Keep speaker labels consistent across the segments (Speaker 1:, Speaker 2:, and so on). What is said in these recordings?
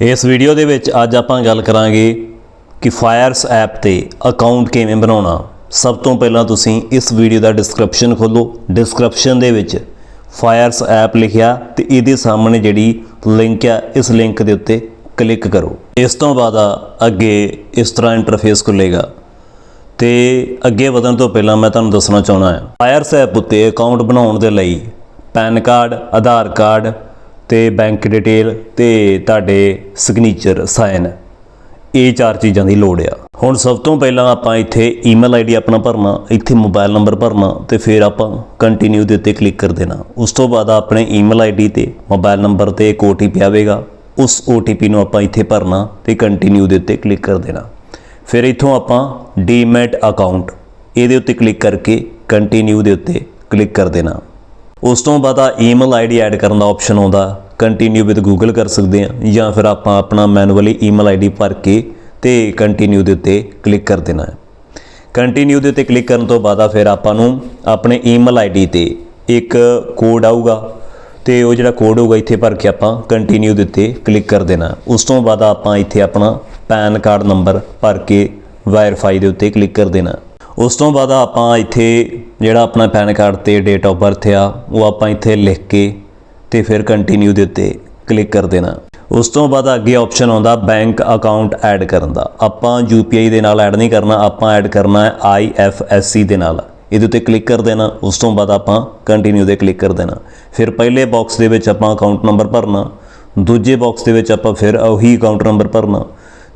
Speaker 1: ਇਸ ਵੀਡੀਓ ਦੇ ਵਿੱਚ ਅੱਜ ਆਪਾਂ ਗੱਲ ਕਰਾਂਗੇ ਕਿ ਫਾਇਰਸ ਐਪ ਤੇ ਅਕਾਊਂਟ ਕਿਵੇਂ ਬਣਾਉਣਾ। ਸਭ ਤੋਂ ਪਹਿਲਾਂ ਤੁਸੀਂ ਇਸ ਵੀਡੀਓ ਦਾ ਡਿਸਕ੍ਰਿਪਸ਼ਨ ਖੋਲੋ। ਡਿਸਕ੍ਰਿਪਸ਼ਨ ਦੇ ਵਿੱਚ ਫਾਇਰਸ ਐਪ ਲਿਖਿਆ ਤੇ ਇਹਦੇ ਸਾਹਮਣੇ ਜਿਹੜੀ ਲਿੰਕ ਆ, ਇਸ ਲਿੰਕ ਦੇ ਉੱਤੇ ਕਲਿੱਕ ਕਰੋ। ਇਸ ਤੋਂ ਬਾਅਦ ਅੱਗੇ ਇਸ ਤਰ੍ਹਾਂ ਇੰਟਰਫੇਸ ਖੁੱਲੇਗਾ। ਤੇ ਅੱਗੇ ਵਧਣ ਤੋਂ ਪਹਿਲਾਂ ਮੈਂ ਤੁਹਾਨੂੰ ਦੱਸਣਾ ਚਾਹਣਾ ਹਾਂ, ਫਾਇਰਸ ਐਪ ਉੱਤੇ ਅਕਾਊਂਟ ਬਣਾਉਣ ਦੇ ਲਈ ਪੈਨ ਕਾਰਡ, ਆਧਾਰ ਕਾਰਡ ਤੇ ਬੈਂਕ ਡਿਟੇਲ ਤੇ ਤੁਹਾਡੇ ਸਿਗਨੇਚਰ ਸਾਈਨ ਇਹ ਚਾਰ ਚੀਜ਼ਾਂ ਦੀ ਲੋੜ ਆ। ਹੁਣ ਸਭ ਤੋਂ ਪਹਿਲਾਂ ਆਪਾਂ ਇੱਥੇ ਈਮੇਲ ਆਈਡੀ ਆਪਣਾ ਭਰਨਾ, ਇੱਥੇ ਮੋਬਾਈਲ ਨੰਬਰ ਭਰਨਾ ਤੇ ਫਿਰ ਆਪਾਂ ਕੰਟੀਨਿਊ ਦੇ ਉੱਤੇ ਕਲਿੱਕ ਕਰ ਦੇਣਾ। ਉਸ ਤੋਂ ਬਾਅਦ ਆਪਣੇ ਈਮੇਲ ਆਈਡੀ ਤੇ ਮੋਬਾਈਲ ਨੰਬਰ ਤੇ ਇੱਕ OTP ਆਵੇਗਾ। ਉਸ OTP ਨੂੰ ਆਪਾਂ ਇੱਥੇ ਭਰਨਾ ਤੇ ਕੰਟੀਨਿਊ ਦੇ ਉੱਤੇ ਕਲਿੱਕ ਕਰ ਦੇਣਾ। ਫਿਰ ਇੱਥੋਂ ਆਪਾਂ ਡੀਮੈਟ ਅਕਾਊਂਟ ਇਹਦੇ ਉੱਤੇ ਕਲਿੱਕ ਕਰਕੇ ਕੰਟੀਨਿਊ ਦੇ ਉੱਤੇ ਕਲਿੱਕ ਕਰ ਦੇਣਾ। ਉਸ ਤੋਂ ਬਾਅਦ ਆ ਈਮੇਲ ਆਈਡੀ ਐਡ ਕਰਨ ਦਾ ਆਪਸ਼ਨ ਆਉਂਦਾ। ਕੰਟੀਨਿਊ ਵਿਦ ਗੂਗਲ ਕਰ ਸਕਦੇ ਆ ਜਾਂ ਫਿਰ ਆਪਾਂ ਆਪਣਾ ਮੈਨੂਅਲੀ ਈਮੇਲ ਆਈਡੀ ਭਰ ਕੇ ਤੇ ਕੰਟੀਨਿਊ ਦੇ ਉੱਤੇ ਕਲਿੱਕ ਕਰ ਦੇਣਾ ਹੈ। ਕੰਟੀਨਿਊ ਦੇ ਉੱਤੇ ਕਲਿੱਕ ਕਰਨ ਤੋਂ ਬਾਅਦ ਆ ਫਿਰ ਆਪਾਂ ਨੂੰ ਆਪਣੇ ਈਮੇਲ ਆਈਡੀ ਤੇ ਇੱਕ ਕੋਡ ਆਊਗਾ ਤੇ ਉਹ ਜਿਹੜਾ ਕੋਡ ਹੋਊਗਾ ਇੱਥੇ ਭਰ ਕੇ ਆਪਾਂ ਕੰਟੀਨਿਊ ਦੇ ਉੱਤੇ ਕਲਿੱਕ ਕਰ ਦੇਣਾ ਉਸ ਤੋਂ ਬਾਅਦ ਆਪਾਂ ਇੱਥੇ ਆਪਣਾ ਪੈਨ ਕਾਰਡ ਨੰਬਰ ਭਰ ਕੇ ਵਾਇਰਫਾਈ ਦੇ ਉੱਤੇ ਕਲਿੱਕ ਕਰ ਦੇਣਾ ਉਸ ਤੋਂ ਬਾਅਦ ਆਪਾਂ ਇੱਥੇ ਜਿਹੜਾ ਆਪਣਾ ਪੈਨ ਕਾਰਡ ਤੇ ਡੇਟ ਆਫ ਬਰਥ ਆ, ਉਹ ਆਪਾਂ ਇੱਥੇ ਲਿਖ ਕੇ ਤੇ ਫਿਰ ਕੰਟੀਨਿਊ ਦੇ ਉੱਤੇ ਕਲਿੱਕ ਕਰ ਦੇਣਾ। ਉਸ ਤੋਂ ਬਾਅਦ ਅੱਗੇ ਆਪਸ਼ਨ ਆਉਂਦਾ ਬੈਂਕ ਅਕਾਊਂਟ ਐਡ ਕਰਨ ਦਾ। ਆਪਾਂ UPI ਦੇ ਨਾਲ ਐਡ ਨਹੀਂ ਕਰਨਾ, ਆਪਾਂ ਐਡ ਕਰਨਾ ਹੈ IFSC ਦੇ ਨਾਲ। ਇਹਦੇ ਉੱਤੇ ਕਲਿੱਕ ਕਰ ਦੇਣਾ, ਉਸ ਤੋਂ ਬਾਅਦ ਆਪਾਂ ਕੰਟੀਨਿਊ ਤੇ ਕਲਿੱਕ ਕਰ ਦੇਣਾ। ਫਿਰ ਪਹਿਲੇ ਬਾਕਸ ਦੇ ਵਿੱਚ ਆਪਾਂ ਅਕਾਊਂਟ ਨੰਬਰ ਭਰਨਾ, ਦੂਜੇ ਬਾਕਸ ਦੇ ਵਿੱਚ ਆਪਾਂ ਫਿਰ ਉਹੀ ਅਕਾਊਂਟ ਨੰਬਰ ਭਰਨਾ,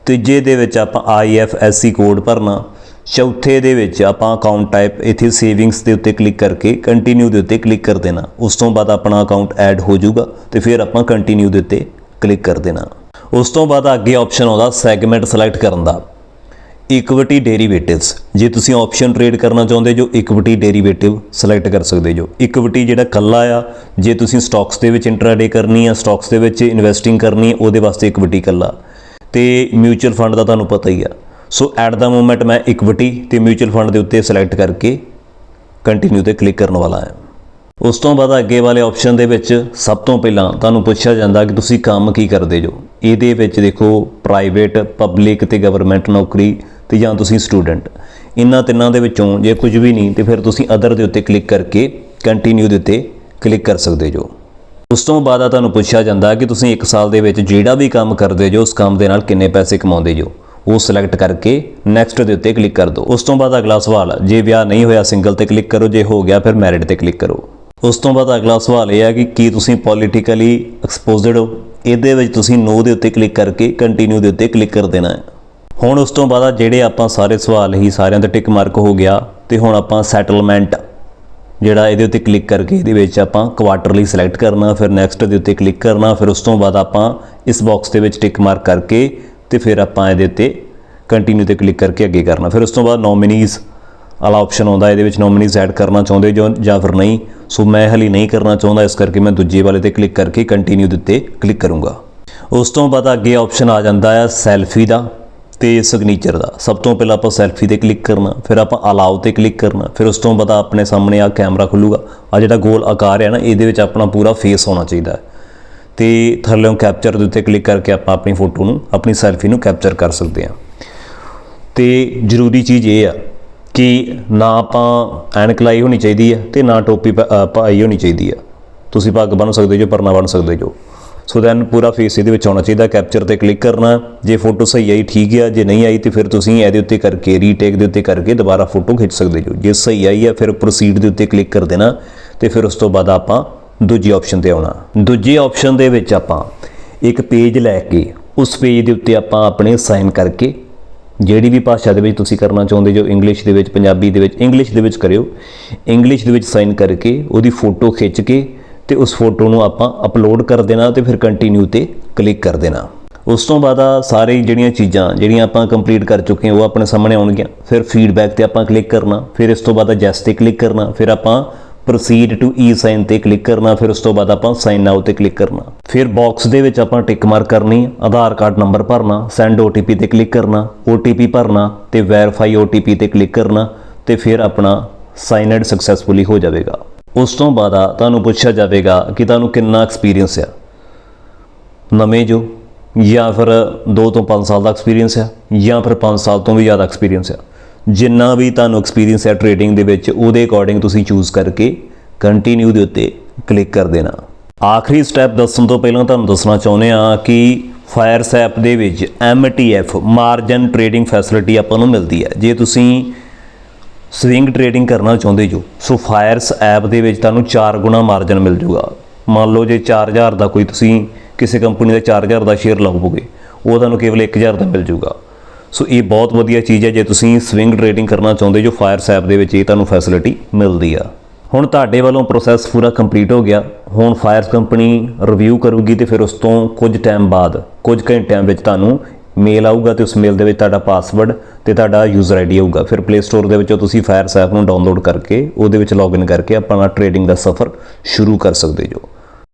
Speaker 1: ਤੀਜੇ ਦੇ ਵਿੱਚ ਆਪਾਂ IFSC ਕੋਡ ਭਰਨਾ ਚੌਥੇ ਦੇ ਵਿੱਚ ਆਪਾਂ ਅਕਾਊਂਟ ਟਾਈਪ ਇੱਥੇ ਸੇਵਿੰਗਸ ਦੇ ਉੱਤੇ ਕਲਿੱਕ ਕਰਕੇ ਕੰਟੀਨਿਊ ਦੇ ਉੱਤੇ ਕਲਿੱਕ ਕਰ ਦੇਣਾ। ਉਸ ਤੋਂ ਬਾਅਦ ਆਪਣਾ ਅਕਾਊਂਟ ਐਡ ਹੋ ਜਾਊਗਾ ਤੇ ਫਿਰ ਆਪਾਂ ਕੰਟੀਨਿਊ ਦੇ ਉੱਤੇ ਕਲਿੱਕ ਕਰ ਦੇਣਾ। ਉਸ ਤੋਂ ਬਾਅਦ ਅੱਗੇ ਆਪਸ਼ਨ ਆਉਂਦਾ ਸੈਗਮੈਂਟ ਸਿਲੈਕਟ ਕਰਨ ਦਾ। ਇਕੁਇਟੀ ਡੈਰੀਵੇਟਿਵਸ ਜੇ ਤੁਸੀਂ ਆਪਸ਼ਨ ਟ੍ਰੇਡ ਕਰਨਾ ਚਾਹੁੰਦੇ ਜੋ ਇਕੁਇਟੀ ਡੈਰੀਵੇਟਿਵ ਸਿਲੈਕਟ ਕਰ ਸਕਦੇ ਜੋ। ਇਕਵਿਟੀ ਜਿਹੜਾ ਕੱਲਾ ਆ, ਜੇ ਤੁਸੀਂ ਸਟਾਕਸ ਦੇ ਵਿੱਚ ਇੰਟਰਾਡੇ ਕਰਨੀ ਆ ਸਟਾਕਸ ਦੇ ਵਿੱਚ ਇਨਵੈਸਟਿੰਗ ਕਰਨੀ ਹੈ ਉਹਦੇ ਵਾਸਤੇ ਇਕੁਇਟੀ ਕੱਲਾ ਤੇ ਮਿਊਚੁਅਲ ਫੰਡ ਦਾ ਤੁਹਾਨੂੰ ਪਤਾ ਹੀ ਆ। ਸੋ ਐਟ ਦਾ ਮੋਮੈਂਟ ਮੈਂ ਇਕਵਿਟੀ ਤੇ ਮਿਊਚੁਅਲ ਫੰਡ ਦੇ ਉੱਤੇ ਸਿਲੈਕਟ ਕਰਕੇ ਕੰਟੀਨਿਊ ਤੇ ਕਲਿੱਕ ਕਰਨ ਵਾਲਾ ਹਾਂ। ਉਸ ਤੋਂ ਬਾਅਦ ਅੱਗੇ ਵਾਲੇ ਆਪਸ਼ਨ ਦੇ ਵਿੱਚ ਸਭ ਤੋਂ ਪਹਿਲਾਂ ਤੁਹਾਨੂੰ ਪੁੱਛਿਆ ਜਾਂਦਾ ਕਿ ਤੁਸੀਂ ਕੰਮ ਕੀ ਕਰਦੇ ਜੋ। ਇਹਦੇ ਵਿੱਚ ਦੇਖੋ ਪ੍ਰਾਈਵੇਟ ਪਬਲਿਕ ਤੇ ਗਵਰਨਮੈਂਟ ਨੌਕਰੀ ਤੇ ਜਾਂ ਤੁਸੀਂ ਸਟੂਡੈਂਟ ਇਹਨਾਂ ਤਿੰਨਾਂ ਦੇ ਵਿੱਚੋਂ ਜੇ ਕੁਝ ਵੀ ਨਹੀਂ, ਤੇ ਫਿਰ ਤੁਸੀਂ ਅਦਰ ਦੇ ਉੱਤੇ ਕਲਿੱਕ ਕਰਕੇ ਕੰਟੀਨਿਊ ਦੇ ਉੱਤੇ ਕਲਿੱਕ ਕਰ ਸਕਦੇ ਜੋ। ਉਸ ਤੋਂ ਬਾਅਦ ਆ ਤੁਹਾਨੂੰ ਪੁੱਛਿਆ ਜਾਂਦਾ ਕਿ ਤੁਸੀਂ 1 ਸਾਲ ਦੇ ਵਿੱਚ ਜਿਹੜਾ ਵੀ ਕੰਮ ਕਰਦੇ ਜੋ, ਉਸ ਕੰਮ ਦੇ ਨਾਲ ਕਿੰਨੇ ਪੈਸੇ ਕਮਾਉਂਦੇ ਜੋ। ਉਹ ਸਿਲੈਕਟ ਕਰਕੇ ਨੈਕਸਟ ਦੇ ਉੱਤੇ ਕਲਿੱਕ ਕਰ ਦਿਓ ਉਸ ਤੋਂ ਬਾਅਦ ਅਗਲਾ ਸਵਾਲ, ਜੇ ਵਿਆਹ ਨਹੀਂ ਹੋਇਆ ਸਿੰਗਲ ਤੇ ਕਲਿੱਕ ਕਰੋ, ਜੇ ਹੋ ਗਿਆ ਫਿਰ ਮੈਰਿਡ ਤੇ ਕਲਿੱਕ ਕਰੋ। ਉਸ ਤੋਂ ਬਾਅਦ ਅਗਲਾ ਸਵਾਲ ਇਹ ਹੈ ਕਿ ਕੀ ਤੁਸੀਂ ਪੋਲੀਟੀਕਲੀ ਐਕਸਪੋਜ਼ਡ ਹੋ? ਇਹਦੇ ਵਿੱਚ ਤੁਸੀਂ ਨੋ ਦੇ ਉੱਤੇ ਕਲਿੱਕ ਕਰਕੇ ਕੰਟੀਨਿਊ ਦੇ ਉੱਤੇ ਕਲਿੱਕ ਕਰ ਦੇਣਾ ਹੈ। ਹੁਣ ਉਸ ਤੋਂ ਬਾਅਦ ਜਿਹੜੇ ਆਪਾਂ ਸਾਰੇ ਸਵਾਲ ਹੀ ਸਾਰਿਆਂ ਦਾ ਟਿਕ ਮਾਰਕ ਹੋ ਗਿਆ ਤੇ ਹੁਣ ਆਪਾਂ ਸੈਟਲਮੈਂਟ ਜਿਹੜਾ ਇਹਦੇ ਉੱਤੇ ਕਲਿੱਕ ਕਰਕੇ ਇਹਦੇ ਵਿੱਚ ਆਪਾਂ ਕੁਆਟਰਲੀ ਸਿਲੈਕਟ ਕਰਨਾ, ਫਿਰ ਨੈਕਸਟ ਦੇ ਉੱਤੇ ਕਲਿੱਕ ਕਰਨਾ, ਫਿਰ ਉਸ ਤੋਂ ਬਾਅਦ ਆਪਾਂ ਇਸ ਬਾਕਸ ਦੇ ਵਿੱਚ ਟਿਕ ਮਾਰਕ ਕਰਕੇ ਤੇ ਫਿਰ ਆਪਾਂ ਇਹਦੇ ਉੱਤੇ ਕੰਟੀਨਿਊ ਤੇ ਕਲਿੱਕ ਕਰਕੇ ਅੱਗੇ ਕਰਨਾ। ਫਿਰ ਉਸ ਤੋਂ ਬਾਅਦ ਨੋਮੀਨੀਜ਼ ਵਾਲਾ ਆਪਸ਼ਨ ਆਉਂਦਾ, ਇਹਦੇ ਵਿੱਚ ਨੋਮੀਨੀਜ਼ ਐਡ ਕਰਨਾ ਚਾਹੁੰਦੇ ਜੋ ਜਾਂ ਫਿਰ ਨਹੀਂ। ਸੋ ਮੈਂ ਹਲੀ ਨਹੀਂ ਕਰਨਾ ਚਾਹੁੰਦਾ, ਇਸ ਕਰਕੇ ਮੈਂ ਦੂਜੇ ਵਾਲੇ ਤੇ ਕਲਿੱਕ ਕਰਕੇ ਕੰਟੀਨਿਊ ਦੇ ਉੱਤੇ ਕਲਿੱਕ ਕਰੂੰਗਾ। ਉਸ ਤੋਂ ਬਾਅਦ ਅੱਗੇ ਆਪਸ਼ਨ ਆ ਜਾਂਦਾ ਹੈ ਸੈਲਫੀ ਦਾ ਤੇ ਸਿਗਨੇਚਰ ਦਾ। ਸਭ ਤੋਂ ਪਹਿਲਾਂ ਆਪਾਂ ਸੈਲਫੀ ਤੇ ਕਲਿੱਕ ਕਰਨਾ, ਫਿਰ ਆਪਾਂ ਅਲਾਉ ਤੇ ਕਲਿੱਕ ਕਰਨਾ, ਫਿਰ ਉਸ ਤੋਂ ਬਾਅਦ ਆਪਣੇ ਸਾਹਮਣੇ ਆ ਕੈਮਰਾ ਖੁੱਲੂਗਾ। ਆ ਜਿਹੜਾ ਗੋਲ ਆਕਾਰ ਹੈ ਨਾ, ਇਹਦੇ ਵਿੱਚ ਆਪਣਾ ਪੂਰਾ ਫੇਸ ਹੋਣਾ ਚਾਹੀਦਾ ਹੈ। ਤੇ ਥੱਲੇੋਂ ਕੈਪਚਰ ਦੇ ਉੱਤੇ ਕਲਿੱਕ ਕਰਕੇ ਆਪਾਂ ਆਪਣੀ ਫੋਟੋ ਨੂੰ, ਆਪਣੀ ਸੈਲਫੀ ਨੂੰ ਕੈਪਚਰ ਕਰ ਸਕਦੇ ਹਾਂ। ਤੇ ਜ਼ਰੂਰੀ ਚੀਜ਼ ਇਹ ਆ ਕਿ ਨਾ ਆਪਾਂ ਐਨਕ ਲਾਈ ਹੋਣੀ ਚਾਹੀਦੀ ਹੈ ਤੇ ਨਾ ਟੋਪੀ ਪ- ਪਾਈ ਹੋਣੀ ਚਾਹੀਦੀ ਹੈ ਤੁਸੀਂ ਪੱਗ ਬਣ ਸਕਦੇ ਜੋ ਪਰ ਬਣ ਸਕਦੇ ਜੋ। ਸੋ ਦੈਨ ਪੂਰਾ ਫੇਸ ਇਹਦੇ ਵਿੱਚ ਆਉਣਾ ਚਾਹੀਦਾ ਕੈਪਚਰ ਤੇ ਕਲਿੱਕ ਕਰਨਾ। ਜੇ ਫੋਟੋ ਸਹੀ ਆਈ, ਠੀਕ ਆ, ਜੇ ਨਹੀਂ ਆਈ ਤੇ ਫਿਰ ਤੁਸੀਂ ਇਹਦੇ ਉੱਤੇ ਕਰਕੇ ਰੀਟੇਕ ਦੇ ਉੱਤੇ ਕਰਕੇ ਦੁਬਾਰਾ ਫੋਟੋ ਖਿੱਚ ਸਕਦੇ ਜੋ। ਜੇ ਸਹੀ ਆਈ ਆ, ਫਿਰ ਪ੍ਰੋਸੀਡ ਦੇ ਉੱਤੇ ਕਲਿੱਕ ਕਰ ਦੇਣਾ ਤੇ ਫਿਰ ਉਸ ਤੋਂ ਬਾਅਦ ਆਪਾਂ ਦੂਜੀ ਆਪਸ਼ਨ ਤੇ ਆਉਣਾ। ਦੂਜੀ ਆਪਸ਼ਨ ਦੇ ਵਿੱਚ ਆਪਾਂ ਇੱਕ ਪੇਜ ਲੈ ਕੇ ਉਸ ਪੇਜ ਦੇ ਉੱਤੇ ਆਪਾਂ ਆਪਣੇ ਸਾਈਨ ਕਰਕੇ ਜਿਹੜੀ ਵੀ ਭਾਸ਼ਾ ਦੇ ਵਿੱਚ ਤੁਸੀਂ ਕਰਨਾ ਚਾਹੁੰਦੇ ਜੋ ਇੰਗਲਿਸ਼ ਦੇ ਵਿੱਚ, ਪੰਜਾਬੀ ਦੇ ਵਿੱਚ ਇੰਗਲਿਸ਼ ਦੇ ਵਿੱਚ ਕਰਿਓ। ਇੰਗਲਿਸ਼ ਦੇ ਵਿੱਚ ਸਾਈਨ ਕਰਕੇ ਉਹਦੀ ਫੋਟੋ ਖਿੱਚ ਕੇ ਤੇ ਉਸ ਫੋਟੋ ਨੂੰ ਆਪਾਂ ਅਪਲੋਡ ਕਰ ਦੇਣਾ ਤੇ ਫਿਰ ਕੰਟੀਨਿਊ ਤੇ ਕਲਿੱਕ ਕਰ ਦੇਣਾ। ਉਸ ਤੋਂ ਬਾਅਦ ਆ ਸਾਰੇ ਜਿਹੜੀਆਂ ਚੀਜ਼ਾਂ, ਜਿਹੜੀਆਂ ਆਪਾਂ ਕੰਪਲੀਟ ਕਰ ਚੁੱਕੇ ਹਾਂ, ਉਹ ਆਪਣੇ ਸਾਹਮਣੇ ਆਉਣਗੀਆਂ। ਫਿਰ ਫੀਡਬੈਕ ਤੇ ਆਪਾਂ ਕਲਿੱਕ ਕਰਨਾ, ਫਿਰ ਇਸ ਤੋਂ ਬਾਅਦ ਜੈਸ ਤੇ ਕਲਿੱਕ ਕਰਨਾ, ਫਿਰ ਆਪਾਂ ਪ੍ਰੋਸੀਡ ਟੂ ਈ ਸਾਈਨ ਤੇ ਕਲਿੱਕ ਕਰਨਾ, ਫਿਰ ਉਸ ਤੋਂ ਬਾਅਦ ਆਪਾਂ ਸਾਈਨ ਨਾਓ ਤੇ ਕਲਿੱਕ ਕਰਨਾ। ਫਿਰ ਬਾਕਸ ਦੇ ਵਿੱਚ ਆਪਾਂ ਟਿਕ ਮਾਰ ਕਰਨੀ, ਆਧਾਰ ਕਾਰਡ ਨੰਬਰ ਭਰਨਾ ਸੈਂਡ OTP ਤੇ ਕਲਿੱਕ ਕਰਨਾ OTP ਭਰਨਾ ਤੇ ਵੈਰੀਫਾਈ OTP ਤੇ ਕਲਿੱਕ ਕਰਨਾ ਤੇ ਫਿਰ ਆਪਣਾ ਸਾਈਨ ਸਾਈਨਡ ਸਕਸੈਸਫੁਲੀ ਹੋ ਜਾਵੇਗਾ। ਉਸ ਤੋਂ ਬਾਅਦ ਤੁਹਾਨੂੰ ਪੁੱਛਿਆ ਜਾਵੇਗਾ ਕਿ ਤੁਹਾਨੂੰ ਕਿੰਨਾ ਐਕਸਪੀਰੀਅੰਸ ਆ। ਨਵੇਂ ਜੋ, ਜਾਂ ਫਿਰ 2 ਤੋਂ 5 ਸਾਲ ਦਾ ਐਕਸਪੀਰੀਅੰਸ ਆ, ਜਾਂ ਫਿਰ 5 ਸਾਲ ਤੋਂ ਵੀ ਜ਼ਿਆਦਾ ਐਕਸਪੀਰੀਅੰਸ ਆ। ਜਿੰਨਾ ਵੀ ਤੁਹਾਨੂੰ ਐਕਸਪੀਰੀਅੰਸ ਹੈ ਟ੍ਰੇਡਿੰਗ ਦੇ ਵਿੱਚ, ਉਹਦੇ ਅਕੋਰਡਿੰਗ ਤੁਸੀਂ ਚੂਜ਼ ਕਰਕੇ ਕੰਟੀਨਿਊ ਦੇ ਉੱਤੇ ਕਲਿੱਕ ਕਰ ਦੇਣਾ। ਆਖਰੀ ਸਟੈਪ ਦੱਸਣ ਤੋਂ ਪਹਿਲਾਂ ਤੁਹਾਨੂੰ ਦੱਸਣਾ ਚਾਹੁੰਦੇ ਆ ਕਿ ਫਾਇਰਸ ਐਪ ਦੇ ਵਿੱਚ MTF ਮਾਰਜਨ ਟ੍ਰੇਡਿੰਗ ਫੈਸਿਲਿਟੀ ਆਪਾਂ ਨੂੰ ਮਿਲਦੀ ਹੈ। ਜੇ ਤੁਸੀਂ ਸਵਿੰਗ ਟ੍ਰੇਡਿੰਗ ਕਰਨਾ ਚਾਹੁੰਦੇ ਜੋ, ਸੋ ਫਾਇਰਸ ਐਪ ਦੇ ਵਿੱਚ ਤੁਹਾਨੂੰ 4 ਗੁਣਾ ਮਾਰਜਨ ਮਿਲ ਜੂਗਾ। ਮੰਨ ਲਓ ਜੇ 4000 ਦਾ ਕੋਈ ਤੁਸੀਂ ਕਿਸੇ ਕੰਪਨੀ ਦਾ 4000 ਦਾ ਸ਼ੇਅਰ ਲਵੋਗੇ, ਉਹ ਤੁਹਾਨੂੰ ਕੇਵਲ 1000 ਦਾ ਮਿਲ ਜੂਗਾ। ਸੋ ਇਹ ਬਹੁਤ ਵਧੀਆ ਚੀਜ਼ ਹੈ, ਜੇ ਤੁਸੀਂ ਸਵਿੰਗ ਟ੍ਰੇਡਿੰਗ ਕਰਨਾ ਚਾਹੁੰਦੇ ਜੋ ਫਾਇਰਸ ਐਪ ਦੇ ਵਿੱਚ ਇਹ ਤੁਹਾਨੂੰ ਫੈਸਿਲਿਟੀ ਮਿਲਦੀ ਆ। ਹੁਣ ਤੁਹਾਡੇ ਵੱਲੋਂ ਪ੍ਰੋਸੈਸ ਪੂਰਾ ਕੰਪਲੀਟ ਹੋ ਗਿਆ, ਹੁਣ ਫਾਇਰ ਕੰਪਨੀ ਰਿਵਿਊ ਕਰੂਗੀ ਤੇ ਫਿਰ ਉਸ ਤੋਂ ਕੁਝ ਟਾਈਮ ਬਾਅਦ, ਕੁਝ ਘੰਟਿਆਂ ਵਿੱਚ ਤੁਹਾਨੂੰ ਮੇਲ ਆਊਗਾ ਤੇ ਉਸ ਮੇਲ ਦੇ ਵਿੱਚ ਤੁਹਾਡਾ ਪਾਸਵਰਡ ਤੇ ਤੁਹਾਡਾ ਯੂਜ਼ਰ ਆਈਡੀ ਆਊਗਾ। ਫਿਰ ਪਲੇ ਸਟੋਰ ਦੇ ਵਿੱਚੋਂ ਤੁਸੀਂ ਫਾਇਰਸ ਐਪ ਨੂੰ ਡਾਊਨਲੋਡ ਕਰਕੇ ਉਹਦੇ ਵਿੱਚ ਲੌਗਇਨ ਕਰਕੇ ਆਪਣਾ ਟ੍ਰੇਡਿੰਗ ਦਾ ਸਫ਼ਰ ਸ਼ੁਰੂ ਕਰ ਸਕਦੇ ਜੋ।